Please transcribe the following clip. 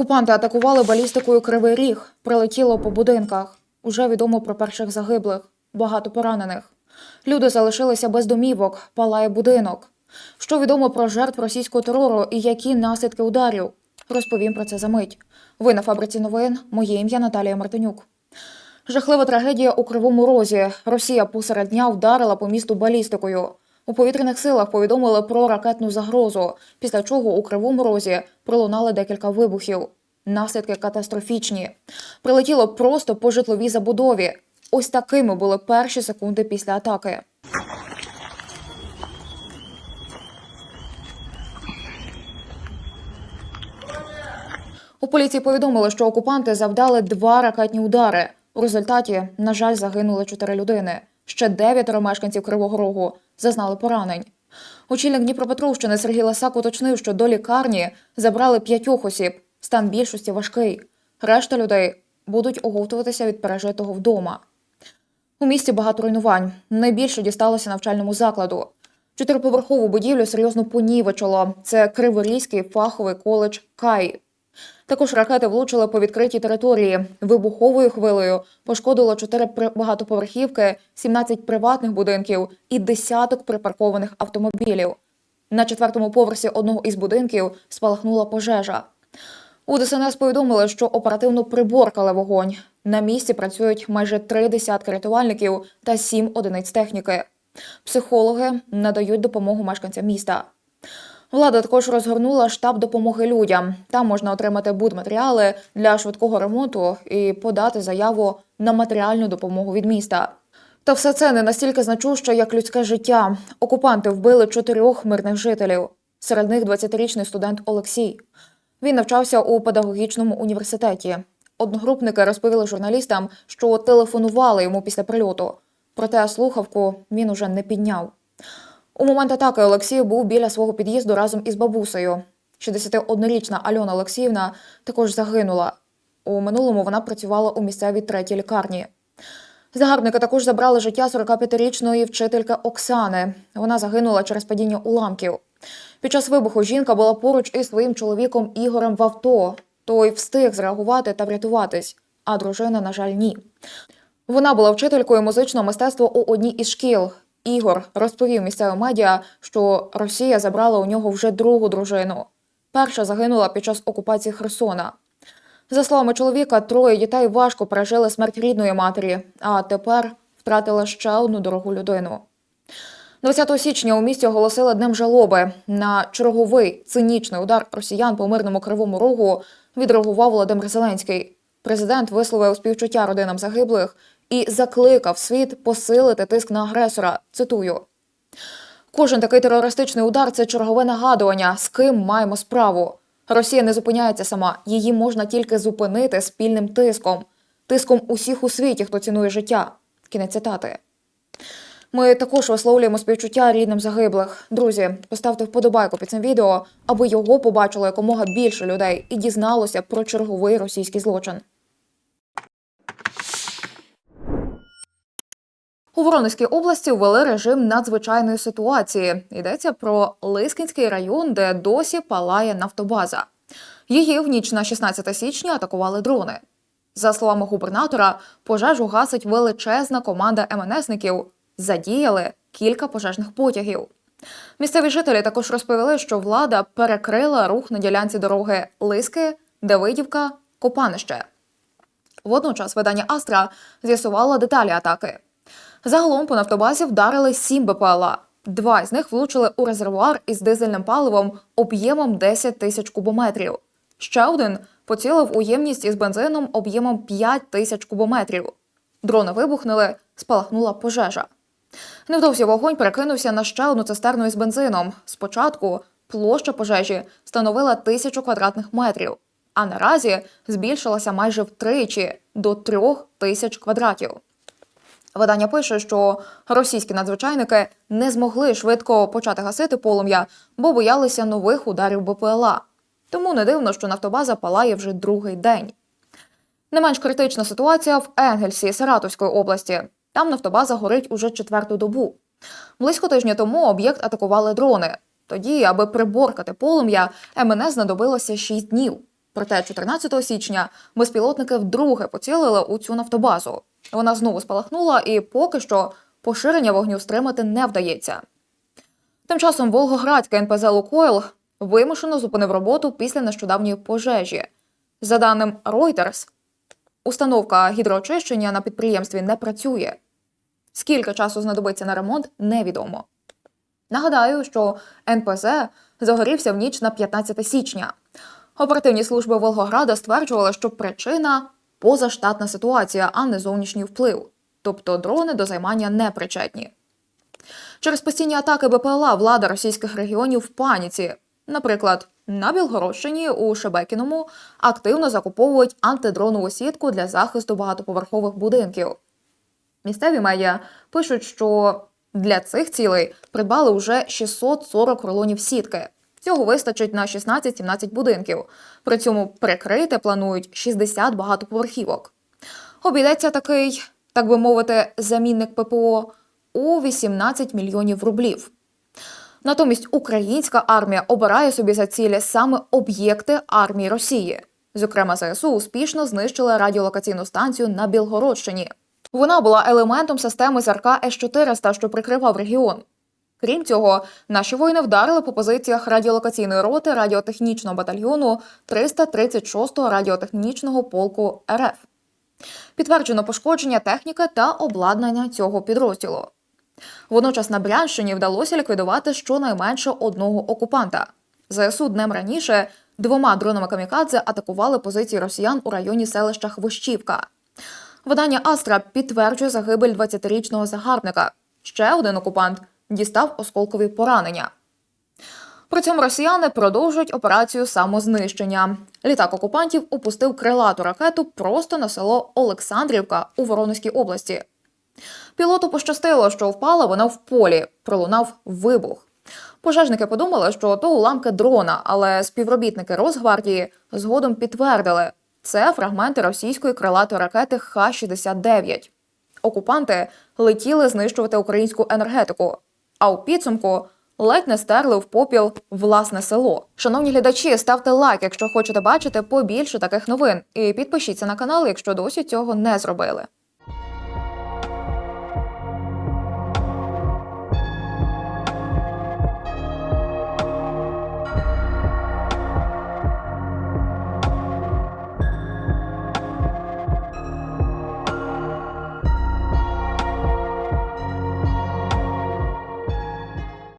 Окупанти атакували балістикою Кривий Ріг, прилетіло по будинках. Уже відомо про перших загиблих, багато поранених. Люди залишилися без домівок, палає будинок. Що відомо про жертв російського терору і які наслідки ударів? Розповім про це за мить. Ви на фабриці новин. Моє ім'я Наталія Мартинюк. Жахлива трагедія у Кривому Розі. Росія посеред дня вдарила по місту балістикою. У повітряних силах повідомили про ракетну загрозу, після чого у Кривому Розі пролунали декілька вибухів. Наслідки катастрофічні. Прилетіло просто по житловій забудові. Ось такими були перші секунди після атаки. У поліції повідомили, що окупанти завдали два ракетні удари. У результаті, на жаль, загинули чотири людини. Ще дев'ятеро мешканців Кривого Рогу зазнали поранень. Очільник Дніпропетровщини Сергій Ласак уточнив, що до лікарні забрали п'ятьох осіб. Стан більшості важкий. Решта людей будуть оговтуватися від пережитого вдома. У місті багато руйнувань. Найбільше дісталося навчальному закладу. Чотириповерхову будівлю серйозно понівечило. Це Криворізький фаховий коледж Кай. Також ракети влучили по відкритій території. Вибуховою хвилею пошкодило чотири багатоповерхівки, 17 приватних будинків і десяток припаркованих автомобілів. На четвертому поверсі одного із будинків спалахнула пожежа. У ДСНС повідомили, що оперативно приборкали вогонь. На місці працюють майже три десятки рятувальників та сім одиниць техніки. Психологи надають допомогу мешканцям міста. Влада також розгорнула штаб допомоги людям. Там можна отримати будматеріали для швидкого ремонту і подати заяву на матеріальну допомогу від міста. Та все це не настільки значуще, як людське життя. Окупанти вбили чотирьох мирних жителів. Серед них 20-річний студент Олексій. Він навчався у педагогічному університеті. Одногрупники розповіли журналістам, що телефонували йому після прильоту. Проте слухавку він уже не підняв. У момент атаки Олексій був біля свого під'їзду разом із бабусею. 61-річна Альона Олексіївна також загинула. У минулому вона працювала у місцевій третій лікарні. Загарбники також забрали життя 45-річної вчительки Оксани. Вона загинула через падіння уламків. Під час вибуху жінка була поруч із своїм чоловіком Ігорем в авто. Той встиг зреагувати та врятуватись, а дружина, на жаль, ні. Вона була вчителькою музичного мистецтва у одній із шкіл. Ігор розповів місцевим медіа, що Росія забрала у нього вже другу дружину. Перша загинула під час окупації Херсона. За словами чоловіка, троє дітей важко пережили смерть рідної матері, а тепер втратили ще одну дорогу людину. 20 січня у місті оголосили днем жалоби. На черговий цинічний удар росіян по мирному кривому рогу відреагував Володимир Зеленський. Президент висловив співчуття родинам загиблих і закликав світ посилити тиск на агресора. Цитую. Кожен такий терористичний удар це чергове нагадування, з ким маємо справу. Росія не зупиняється сама, її можна тільки зупинити спільним тиском, тиском усіх у світі, хто цінує життя. Кінець цитати. Ми також висловлюємо співчуття рідним загиблих. Друзі, поставте вподобайку під цим відео, аби його побачило якомога більше людей і дізналося про черговий російський злочин. У Воронезькій області ввели режим надзвичайної ситуації. Йдеться про Лискінський район, де досі палає нафтобаза. Її в ніч на 16 січня атакували дрони. За словами губернатора, пожежу гасить величезна команда МНСників. Задіяли кілька пожежних потягів. Місцеві жителі також розповіли, що влада перекрила рух на ділянці дороги Лиски, Давидівка, Копанище. Водночас видання Астра з'ясувало деталі атаки. Загалом по нафтобазі вдарили сім БПЛА. Два з них влучили у резервуар із дизельним паливом об'ємом 10 тисяч кубометрів. Ще один поцілив у ємність із бензином об'ємом 5 тисяч кубометрів. Дрони вибухнули, спалахнула пожежа. Невдовзі вогонь перекинувся на ще одну цистерну із бензином. Спочатку площа пожежі становила тисячу квадратних метрів, а наразі збільшилася майже втричі до трьох тисяч квадратів. Видання пише, що російські надзвичайники не змогли швидко почати гасити полум'я, бо боялися нових ударів БПЛА. Тому не дивно, що нафтобаза палає вже другий день. Не менш критична ситуація в Енгельсі Саратовської області. Там нафтобаза горить уже четверту добу. Близько тижня тому об'єкт атакували дрони. Тоді, аби приборкати полум'я, МНС знадобилося 6 днів. Проте 14 січня безпілотники вдруге поцілили у цю нафтобазу. Вона знову спалахнула, і поки що поширення вогню стримати не вдається. Тим часом Волгоградське НПЗ Лукойл вимушено зупинив роботу після нещодавньої пожежі. За даним Reuters, установка гідроочищення на підприємстві не працює. Скільки часу знадобиться на ремонт, невідомо. Нагадаю, що НПЗ загорівся в ніч на 15 січня. Оперативні служби Волгограда стверджували, що причина позаштатна ситуація, а не зовнішній вплив. Тобто дрони до займання не причетні. Через постійні атаки БПЛА влада російських регіонів в паніці. Наприклад, на Білгородщині у Шебекіному активно закуповують антидронову сітку для захисту багатоповерхових будинків. Місцеві медіа пишуть, що для цих цілей придбали вже 640 рулонів сітки. Цього вистачить на 16-17 будинків. При цьому прикрити планують 60 багатоповерхівок. Обійдеться такий, так би мовити, замінник ППО у 18 мільйонів рублів. Натомість українська армія обирає собі за цілі саме об'єкти армії Росії. Зокрема, ЗСУ успішно знищили радіолокаційну станцію на Білгородщині. Вона була елементом системи ЗРК С-400, що прикривав регіон. Крім цього, наші воїни вдарили по позиціях радіолокаційної роти радіотехнічного батальйону 336-го радіотехнічного полку РФ. Підтверджено пошкодження техніки та обладнання цього підрозділу. Водночас на Брянщині вдалося ліквідувати щонайменше одного окупанта. ЗСУ днем раніше двома дронами камікадзе атакували позиції росіян у районі селища Хвощівка. Видання Астра підтверджує загибель 20-річного загарбника. Ще один окупант дістав осколкові поранення. При цьому росіяни продовжують операцію самознищення. Літак окупантів опустив крилату ракету просто на село Олександрівка у Воронезькій області. Пілоту пощастило, що впала вона в полі, пролунав вибух. Пожежники подумали, що то уламки дрона, але співробітники Росгвардії згодом підтвердили, це фрагменти російської крилатої ракети Х-69. Окупанти летіли знищувати українську енергетику, а у підсумку ледь не стерли в попіл власне село. Шановні глядачі, ставте лайк, якщо хочете бачити побільше таких новин, і підпишіться на канал, якщо досі цього не зробили.